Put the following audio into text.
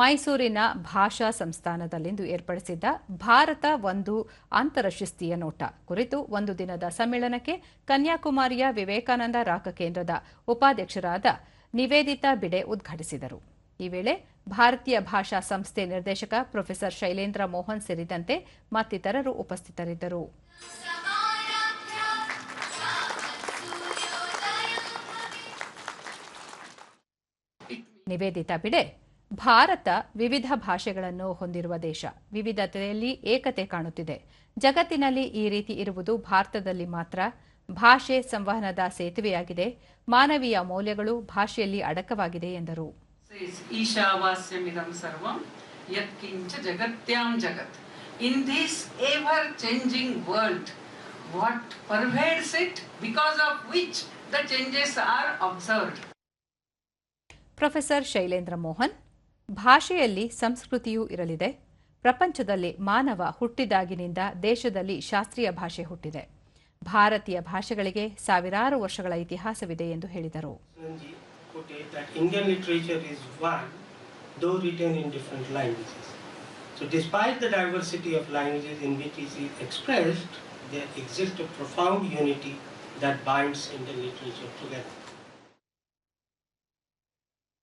ಮೈಸೂರಿನ ಭಾಷಾ ಸಂಸ್ಥಾನದಲ್ಲಿಂದು ಏರ್ಪಡಿಸಿದ್ದ ಭಾರತ ಒಂದು ಅಂತರಶಿಸ್ತೀಯ ನೋಟ. ಕುರಿತು ಒಂದು ದಿನದ ಸಮ್ಮೇಳನಕ್ಕೆ ಕನ್ಯಾಕುಮಾರಿಯ ವಿವೇಕಾನಂದ ರಾಕ ಕೇಂದ್ರದ ಉಪಾಧ್ಯಕ್ಷರಾದ ನಿವೇದಿತಾ ಬಿಡೆ ಉದ್ಘಾಟಿಸಿದರು. ಈ ವೇಳೆ ಭಾರತೀಯ ಭಾಷಾ ಸಂಸ್ಥೆ ನಿರ್ದೇಶಕ ಪ್ರೊಫೆಸರ್ ಶೈಲೇಂದ್ರ ಮೋಹನ್ ಸೇರಿದಂತೆ ಮತ್ತಿತರರು ಉಪಸ್ಥಿತರಿದ್ದರು. ನಿವೇದಿತಾ ಬಿಡೆ ಭಾರತ ವಿವಿಧ ಭಾಷೆಗಳನ್ನು ಹೊಂದಿರುವ ದೇಶ. ವಿವಿಧತೆಯಲ್ಲಿ ಏಕತೆ ಕಾಣುತ್ತಿದೆ. ಜಗತ್ತಿನಲ್ಲಿ ಈ ರೀತಿ ಇರುವುದು ಭಾರತದಲ್ಲಿ ಮಾತ್ರ. ಭಾಷೆ ಸಂವಹನದ ಸೇತುವೆಯಾಗಿದೆ. ಮಾನವೀಯ ಮೌಲ್ಯಗಳು ಭಾಷೆಯಲ್ಲಿ ಅಡಕವಾಗಿದೆ ಎಂದರು. Professor Mohan in pervades it because of which the it because of which the changes ಭಾಷೆಯಲ್ಲಿ ಸಂಸ್ಕೃತಿಯೂ ಇರಲಿದೆ ಪ್ರಪಂಚದಲ್ಲಿ ಮಾನವ ಹುಟ್ಟಿದಾಗಿನಿಂದ ದೇಶದಲ್ಲಿ ಶಾಸ್ತ್ರೀಯ ಭಾಷೆ ಹುಟ್ಟಿದೆ ಭಾರತೀಯ ಭಾಷೆಗಳಿಗೆ ಸಾವಿರಾರು ವರ್ಷಗಳ ಇತಿಹಾಸವಿದೆ ಎಂದು ಹೇಳಿದರು that binds Indian literature together.